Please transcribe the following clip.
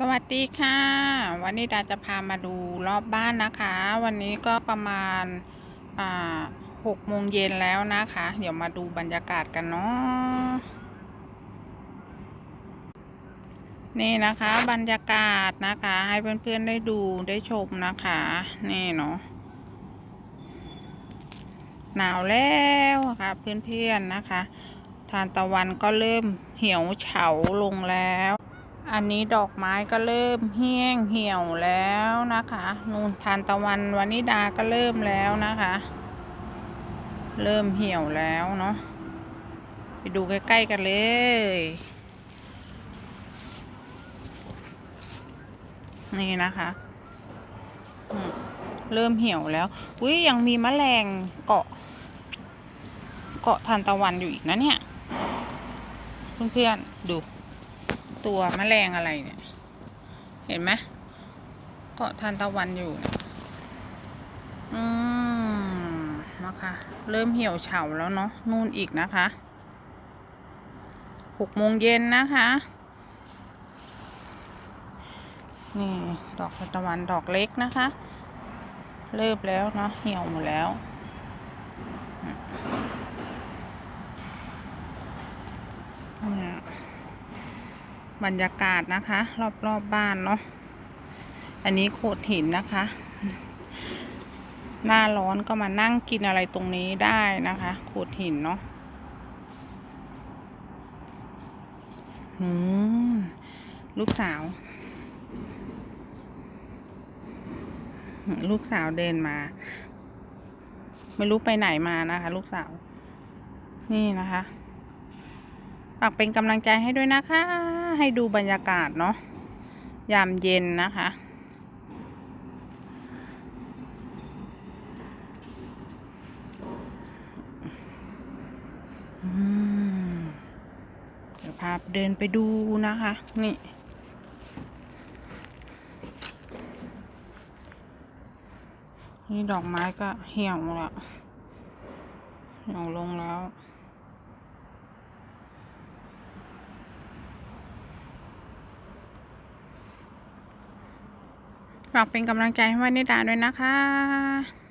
สวัสดีค่ะ วันนี้ดาจะพามาดูรอบบ้านนะคะ วันนี้ก็ประมาณอ่าหกโมงเย็นแล้วนะคะ เดี๋ยวมาดูบรรยากาศกันเนาะนี่นะคะบรรยากาศนะคะ ให้เพื่อนๆได้ดูได้ชมนะคะ นี่เนาะหนาวแล้วค่ะเพื่อนๆนะคะ ทานตะวันก็เริ่มเหี่ยวเฉาลงแล้ว อันนี้ดอกไม้ก็เริ่มเหี่ยงเหี่ยวแล้วนะคะนูนทานตะวันวานิดาก็เริ่มแล้วนะคะ เริ่มเหี่ยวแล้วเนาะไปดูใกล้ๆกันเลยนี่นะคะเริ่มเหี่ยวแล้วอุ้ยยังมีมแมลงเกาะ เกาะทานตะวันอยู่อีกนะเนี่ย เพื่อนๆดู ตัวแมลงอะไรเนี่ย เห็นไหมเกาะทานตะวันอยู่เนี่ยอืมนะคะเริ่มเหี่ยวเฉาแล้วเนาะนู่นอีกนะคะหกโมงเย็นนะคะ นี่ ดอกทานตะวันดอกเล็กนะคะ เริ่มแล้วเนาะเหี่ยวหมดแล้ว เนี่ย บรรยากาศนะคะ รอบๆบบ้านเนาะอันนี้โขดหินนะคะ หน้าร้อนก็มานั่งกินอะไรตรงนี้ได้นะคะ โขดหินเนาะอืมลูกสาว ลูกสาวเดินมา ไม่รู้ไปไหนมานะคะ ลูกสาว นี่นะคะฝากเป็นกำลังใจให้ด้วยนะคะ ให้ดูบรรยากาศเนาะยามเย็นนะคะ เดี๋ยวพาเดินไปดูนะคะ นี่นี่ดอกไม้ก็เหี่ยวแล้วเหี่ยวลงแล้ว ฝากเป็นกำลังใจให้วานิดาด้วยนะคะ